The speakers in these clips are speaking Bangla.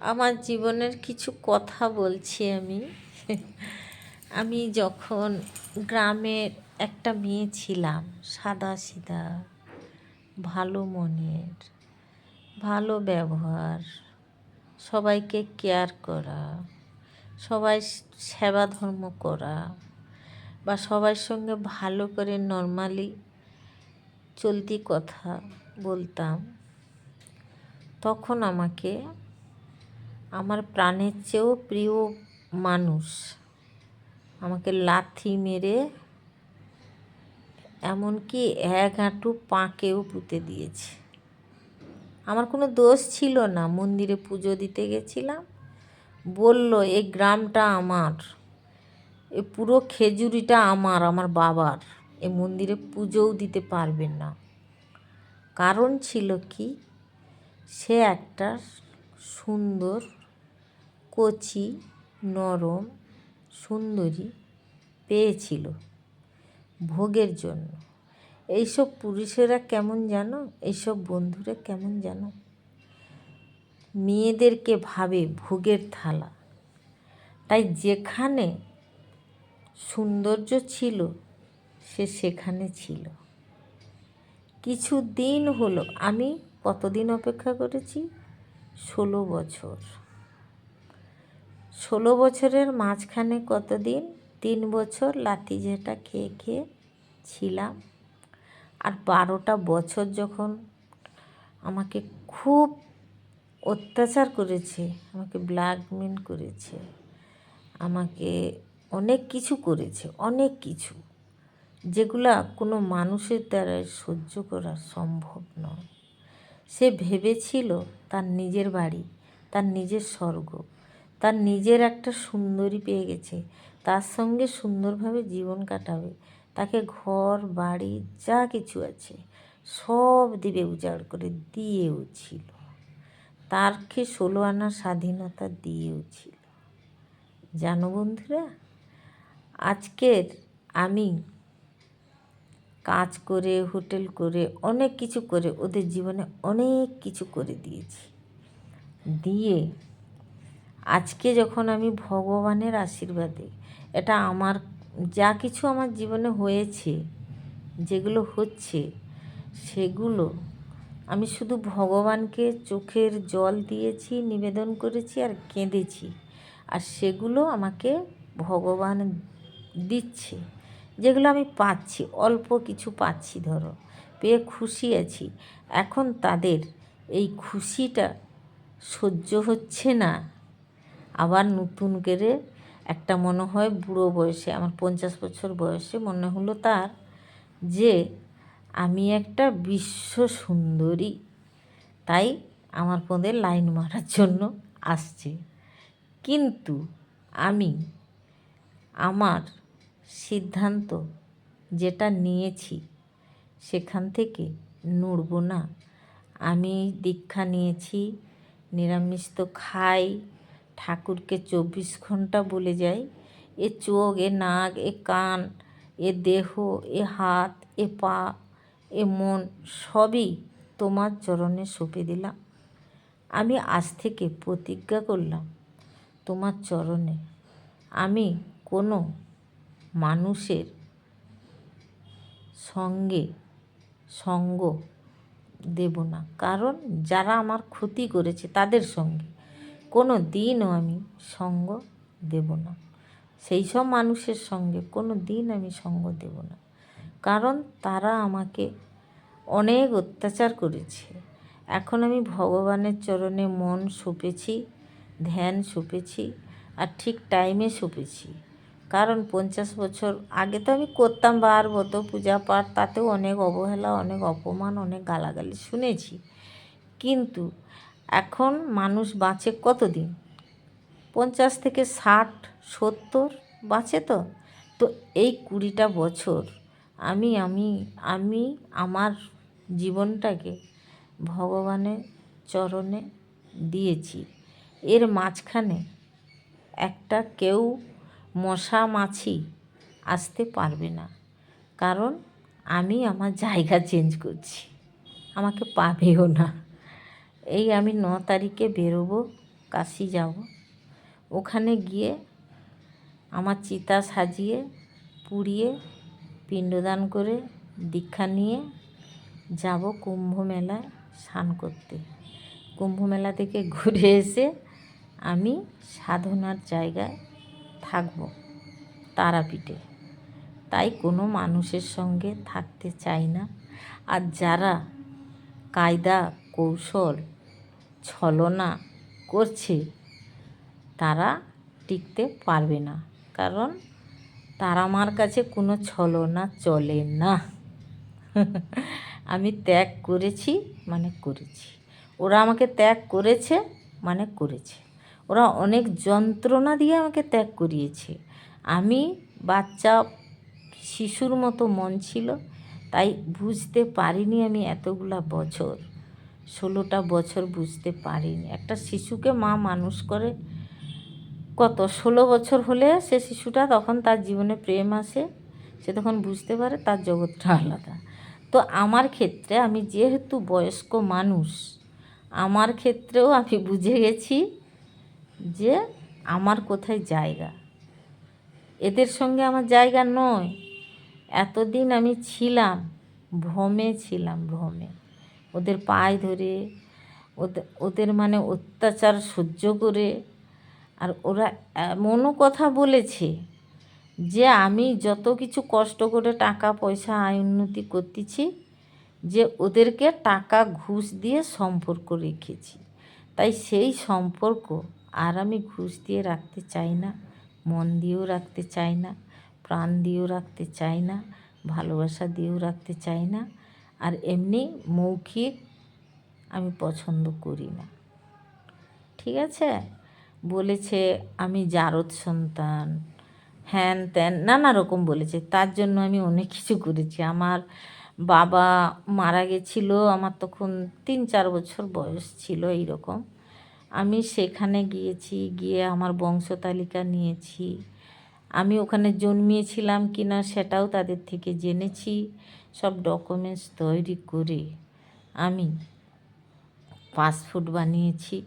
আমার জীবনের কিছু কথা বলছি আমি। আমি যখন গ্রামের একটা মেয়ে ছিলাম সাদা সিধা ভালো মনের, ভালো ব্যবহার, সবাইকে কেয়ার করা, সবাই সেবা ধর্ম করা বা সবার সঙ্গে ভালো করে নর্মালি চলতি কথা বলতাম, তখন আমাকে আমার প্রাণের চেয়েও প্রিয় মানুষ। আমাকে লাথি মেরে এমনকি এক হাঁটু পাঁকেও পুঁতে দিয়েছে। আমার কোনো দোষ ছিল না। মন্দিরে পুজো দিতে গেছিলাম। বলল এই গ্রামটা আমার। এ পুরো খেজুরিটা আমার আমার বাবার। এ মন্দিরে পুজোও দিতে পারবেন না। কারণ ছিল কি? সে একটা সুন্দর কচি, নরম, সুন্দরী পেয়েছিল ভোগের জন্য। এইসব পুরুষেরা কেমন জানো? এইসব বন্ধুরা কেমন জানো? মেয়েদেরকে ভাবে ভোগের থালা। তাই যেখানে সৌন্দর্য ছিল, সে সেখানে ছিল। কিছু দিন হলো, আমি কতদিন অপেক্ষা করেছি? ষোলো বছর। ষোলো বছরের মাঝখানে কতদিন? তিন বছর লাতি ঝেঁটা খেয়ে খেয়ে ছিলাম। আর বারোটা বছর যখন আমাকে খুব অত্যাচার করেছে, আমাকে ব্ল্যাকমেল করেছে, আমাকে অনেক কিছু করেছে, অনেক কিছু, যেগুলা কোনো মানুষের দ্বারা সহ্য করা সম্ভব নয়। সে ভেবেছিল তার নিজের বাড়ি, তার নিজের স্বর্গ। তার নিজের একটা সুন্দরী পেয়ে গেছে। তার সঙ্গে সুন্দরভাবে জীবন কাটাবে। তাকে ঘর, বাড়ি, যা কিছু আছে, সব দিবে উজাড় করে দিয়েও ছিল। তারকে ষোলো আনা স্বাধীনতা দিয়েও ছিল। জানো বন্ধুরা, আজকের আমি কাজ করে, হোটেল করে, অনেক কিছু করে, ওদের জীবনে অনেক কিছু করে দিয়েছি। দিয়ে আজকে যখন আমি ভগবানের আশীর্বাদে, এটা আমার যা কিছু আমার জীবনে হয়েছে, যেগুলো হচ্ছে, সেগুলো আমি শুধু ভগবানকে চোখের জল দিয়েছি, নিবেদন করেছি আর কেঁদেছি। আর সেগুলো আমাকে ভগবান দিচ্ছে, যেগুলো আমি পাচ্ছি, অল্প কিছু পাচ্ছি ধরো, পেয়ে খুশি আছি। এখন তাদের এই খুশিটা সহ্য হচ্ছে না। আবার নতুন করে একটা মনে হয় বুড়ো বয়সে, আমার পঞ্চাশ বছর বয়সে মনে হলো তার যে আমি একটা বিশ্ব সুন্দরী। তাই আমার পদে লাইন মারার জন্য আসছে। কিন্তু আমি আমার সিদ্ধান্ত যেটা নিয়েছি সেখান থেকে নড়ব না। আমি দীক্ষা নিয়েছি, নিরামিষ তো খাই ঠাকুরকে চব্বিশ ঘণ্টা বলে যাই। এ চোখ, এ নাক, এ কান, এ দেহ, এ হাত, এ পা, এ মন, সবই তোমার চরণে সঁপে দিলাম। আমি আজ থেকে প্রতিজ্ঞা করলাম, তোমার চরণে। আমি কোনো মানুষের সঙ্গে সঙ্গ দেব না, কারণ যারা আমার ক্ষতি করেছে তাদের সঙ্গে। কোনো দিনও আমি সঙ্গ দেব না। সেই সব মানুষের সঙ্গে কোনো দিন আমি সঙ্গ দেব না। কারণ তারা আমাকে অনেক অত্যাচার করেছে। এখন আমি ভগবানের চরণে মন সঁপেছি, ধ্যান সঁপেছি আর ঠিক টাইমে সঁপেছি। কারণ পঞ্চাশ বছর আগে তো আমি করতাম বার বত পূজা পাঠ, তাতেও অনেক অবহেলা, অনেক অপমান, অনেক গালাগালি শুনেছি। কিন্তু এখন মানুষ বাঁচে কতদিন? পঞ্চাশ থেকে ষাট, সত্তর বাঁচে তো? তো এই কুড়িটা বছর আমি আমি আমি আমার জীবনটাকে ভগবানের চরণে দিয়েছি। এর মাঝখানে একটা কেউ মশা মাছি আসতে পারবে না। কারণ আমি আমার জায়গা চেঞ্জ করছি। আমাকে পাবেও না। এই আমি ন তারিখে বেরোবো, কাশি যাব। ওখানে গিয়ে আমার চিতা সাজিয়ে, পুড়িয়ে, পিণ্ডদান করে, দীক্ষা নিয়ে যাব কুম্ভ মেলায় স্নান করতে। কুম্ভ মেলা থেকে ঘুরে এসে আমি সাধনার জায়গায় থাকব তারাপীঠে। তাই কোনো মানুষের সঙ্গে থাকতে চাই না। আর যারা কায়দা, কৌশল ছলনা করছে, তারা টিকতে পারবে না। কারণ তারা আমার কাছে কোনো ছলনা চলে না। আমি ত্যাগ করেছি মানে করেছি। ওরা আমাকে ত্যাগ করেছে মানে করেছে। ওরা অনেক যন্ত্রণা দিয়ে আমাকে ত্যাগ করিয়েছে। আমি বাচ্চা, শিশুর মতো মন ছিল, তাই বুঝতে পারিনি আমি এতগুলা বছর। ষোলোটা বছর বুঝতে পারিনি। একটা শিশুকে মা মানুষ করে কত? ষোলো বছর হলে সে শিশুটা তখন তার জীবনে প্রেম আসে, সে তখন বুঝতে পারে তার জগৎটা আলাদা। তো আমার ক্ষেত্রে আমি যেহেতু বয়স্ক মানুষ, আমার ক্ষেত্রেও আমি বুঝে গেছি যে আমার কোথায় জায়গা। এদের সঙ্গে আমার জায়গা নয়। এতদিন আমি ছিলাম, ভ্রমে ছিলাম, ভ্রমে। ওদের পায়ে ধরে ওদের মানে অত্যাচার সহ্য করে। আর ওরা এমনও কথা বলেছে যে, আমি যত কিছু কষ্ট করে টাকা পয়সা আয় উন্নতি করতেছি, যে ওদেরকে টাকা ঘুষ দিয়ে সম্পর্ক রেখেছি। তাই সেই সম্পর্ক আর আমি ঘুষ দিয়ে রাখতে চাই না, মন দিয়েও রাখতে চাই না, প্রাণ দিয়েও রাখতে চাই না, ভালোবাসা দিয়েও রাখতে চাই না। আর এমনি মৌখিক আমি পছন্দ করি না। ঠিক আছে? বলেছে, আমি জারদ সন্তান। হ্যান ত্যান, নানা রকম বলেছে। তার জন্য আমি অনেক কিছু করেছি। আমার বাবা মারা গেছিল, আমার তখন তিন চার বছর বয়স ছিল এইরকম। আমি সেখানে গিয়েছি, গিয়ে আমার বংশ তালিকা নিয়েছি। আমি ওখানে জন্মিয়েছিলাম কি না সেটাও তাদের থেকে জেনেছি। সব ডকুমেন্টস তৈরি করে আমি পাসপোর্ট বানিয়েছি।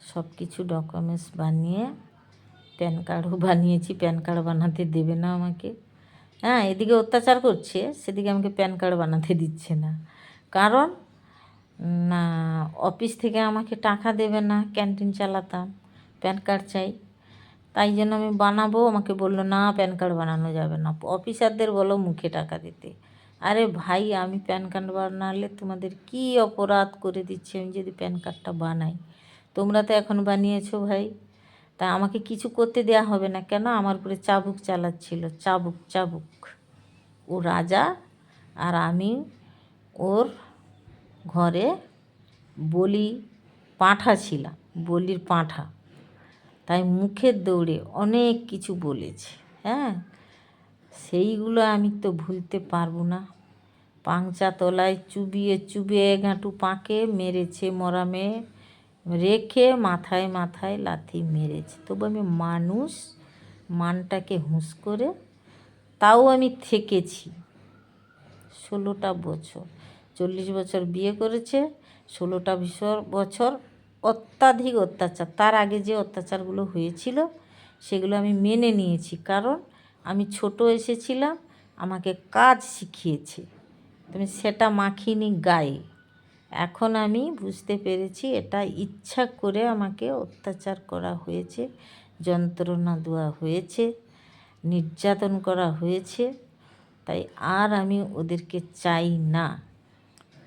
সব কিছু ডকুমেন্টস বানিয়ে প্যান কার্ডও বানিয়েছি। প্যান কার্ড বানাতে দেবে না আমাকে। হ্যাঁ এদিকে অত্যাচার করছে, সেদিকে আমাকে প্যান কার্ড বানাতে দিচ্ছে না। কারণ, না অফিস থেকে আমাকে টাকা দেবে না ক্যান্টিন চালাতাম। প্যান কার্ড চাই। তাই জন্য আমি বানাবো। আমাকে বলল, না, প্যান কার্ড বানানো যাবে না। অফিসারদের বলো, মুখে টাকা দিতে। আরে ভাই, আমি প্যান কার্ড বানালে তোমাদের কি অপরাধ করে দিচ্ছে? আমি যদি প্যান কার্ডটা বানাই। তোমরা তো এখন বানিয়েছো ভাই। তা আমাকে কিছু করতে দেয়া হবে না কেন? আমার উপরে চাবুক চালাচ্ছিল। চাবুক চাবুক। ও রাজা আর আমি ওর ঘরে বলি পাঁঠা ছিলাম, বলির পাঁঠা। তাই মুখের দৌড়ে অনেক কিছু বলেছে হ্যাঁ? সেইগুলো আমি তো ভুলতে পারব না। পাংচা তলায় চুবিয়ে চুবিয়ে গাঁটু পাকে মেরেছে মরা মেয়ে, রেখে মাথায় মাথায় লাথি মেরেছে। তবু আমি মানুষ, মানটাকে হুঁস করে তাও আমি থেকেছি। ষোলোটা বছর, চল্লিশ বছর বিয়ে করেছে, ষোলোটা বছর অত্যাধিক অত্যাচার। তার আগে যে অত্যাচারগুলো হয়েছিল, সেগুলো আমি মেনে নিয়েছি। কারণ আমি ছোট এসেছিলাম, আমাকে কাজ শিখিয়েছে। তুমি সেটা মাখিনি গায়ে। এখন আমি বুঝতে পেরেছি, এটা ইচ্ছা করে আমাকে অত্যাচার করা হয়েছে, যন্ত্রণা দেওয়া হয়েছে, নির্যাতন করা হয়েছে। তাই আর আমি ওদেরকে চাই না।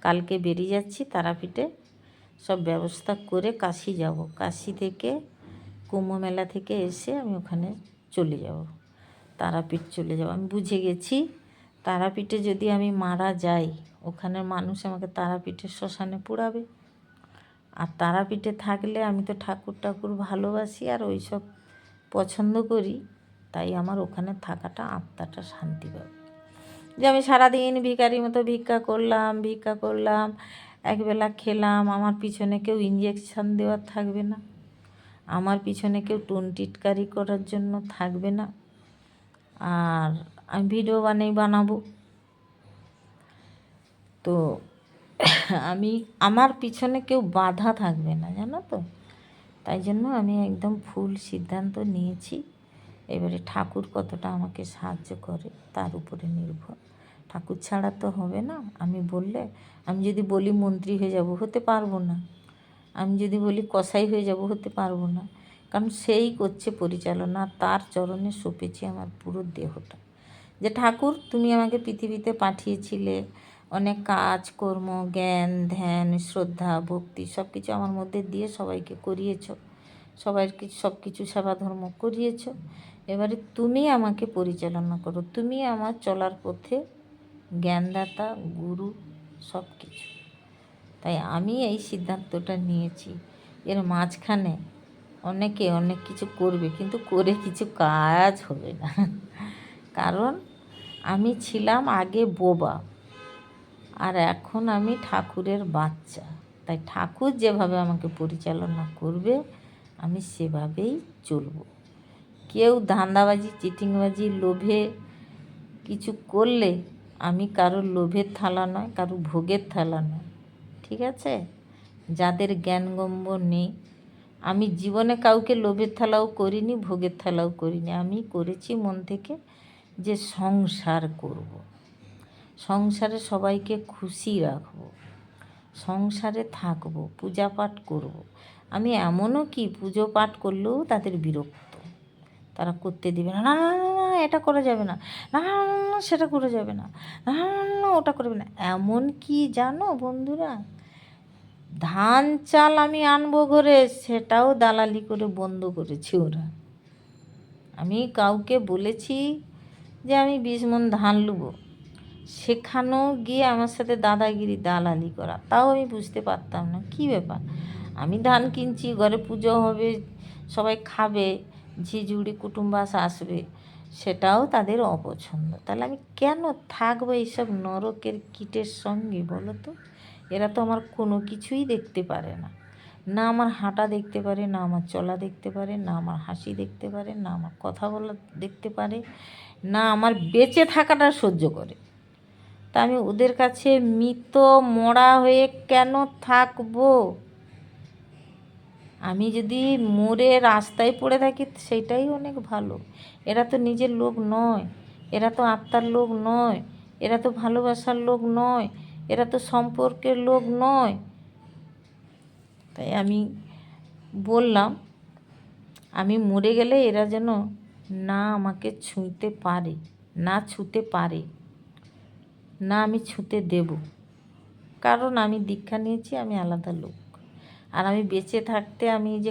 কালকে বেরিয়ে যাচ্ছি তারাপীঠে। সব ব্যবস্থা করে কাশি যাব। কাশি থেকে কুম্ভ মেলা থেকে এসে আমি ওখানে চলে যাব। তারাপীঠ চলে যাব। আমি বুঝে গেছি, তারাপীঠে যদি আমি মারা যাই, ওখানের মানুষ আমাকে তারাপীঠের শ্মশানে পোড়াবে। আর তারাপীঠে থাকলে আমি তো ঠাকুর ঠাকুর ভালোবাসি আর ওই সব পছন্দ করি, তাই আমার ওখানে থাকাটা, আত্মাটা শান্তি পাবে। যে আমি সারাদিন ভিকারির মতো ভিক্ষা করলাম ভিক্ষা করলাম একবেলা খেলাম, আমার পিছনে কেউ ইঞ্জেকশান দেওয়ার থাকবে না। আমার পিছনে কেউ টোন টিটকারি করার জন্য থাকবে না। আর আমি ভিডিও বানাই, বানাবো। তো আমি, আমার পিছনে কেউ বাধা থাকবে না, জানো তো? তাই জন্য আমি একদম ফুল সিদ্ধান্ত নিয়েছি। এবারে ঠাকুর কতটা আমাকে সাহায্য করে, তার উপরে নির্ভর। ঠাকুর ছাড়া তো হবে না। আমি বললে, আমি যদি বলি মন্ত্রী হয়ে যাব হতে পারব না। আমি যদি বলি কসাই হয়ে যাব হতে পারব না। কারণ সেই করছে পরিচালনা, তার চরণে সঁপেছি আমার পুরো দেহটা। যে ঠাকুর, তুমি আমাকে পৃথিবীতে পাঠিয়েছিলে। অনেক কাজ, কর্ম, জ্ঞান, ধ্যান, শ্রদ্ধা, ভক্তি সব কিছু আমার মধ্যে দিয়ে সবাইকে করিয়েছ। সবাই কিছু সব কিছু সেবা ধর্ম করিয়েছ। এবারে তুমি আমাকে পরিচালনা করো। তুমি আমার চলার পথে জ্ঞানদাতা, গুরু সব কিছু তাই আমি এই সিদ্ধান্তটা নিয়েছি এর মাঝখানে অনেকে অনেক কিছু করবে, কিন্তু করে কিছু কাজ হবে না। কারণ আমি ছিলাম আগে বোবা, আর এখন আমি ঠাকুরের বাচ্চা। তাই ঠাকুর যেভাবে আমাকে পরিচালনা করবে, আমি সেভাবেই চলব। কেউ ধান্দাবাজি, চিটিংবাজি, লোভে কিছু করলে আমি কারোর লোভের থালা নয়, কারও ভোগের থালা নয়, ঠিক আছে যাদের জ্ঞানগম্য নেই, আমি জীবনে কাউকে লোভের থালাও করিনি, ভোগের থালাও করিনি, আমি করেছি মন থেকে যে সংসার করব। সংসারে সবাইকে খুশি রাখব, সংসারে থাকব, পূজা পাঠ করব। আমি এমনও কি, পুজো পাঠ করলেও তাদের বিরক্ত তারা করতে দেবে না না না এটা করা যাবে না না না সেটা করে যাবে না, না ওটা করবে না। এমন কি জানো বন্ধুরা? ধান চাল আমি আনব ঘরে সেটাও দালালি করে বন্ধ করেছি ওরা। আমি কাউকে বলেছি যে আমি বিশ মন ধান লুবো। সেখানেও গিয়ে আমার সাথে দাদাগিরি দালালি করা। তাও আমি বুঝতে পারতাম না। কী ব্যাপার? আমি ধান কিনছি ঘরে পুজো হবে সবাই খাবে ঝিঝুড়ি কুটুম্বাস আসবে। সেটাও তাদের অপছন্দ। তাহলে আমি কেন থাকব এইসব নরকের কীটের সঙ্গে বলো তো? এরা তো আমার কোনো কিছুই দেখতে পারে না। না আমার হাঁটা দেখতে পারে, না আমার চলা দেখতে পারে, না আমার হাসি দেখতে পারে, না আমার কথা বলা দেখতে পারে, না আমার বেঁচে থাকাটা সহ্য করে। তা আমি ওদের কাছে মৃত, মরা হয়ে কেন থাকব? আমি যদি মরে রাস্তায় পড়ে থাকি সেটাই অনেক ভালো। এরা তো নিজের লোক নয়, এরা তো আত্মার লোক নয়, এরা তো ভালোবাসার লোক নয়, এরা তো সম্পর্কের লোক নয়। তাই আমি বললাম, আমি মরে গেলে এরা যেন না আমাকে ছুঁতে পারে, না ছুঁতে পারে, না আমি ছুঁতে দেব। কারণ আমি দীক্ষা নিয়েছি, আমি আলাদা লোক। আর আমি বেঁচে থাকতে আমি যে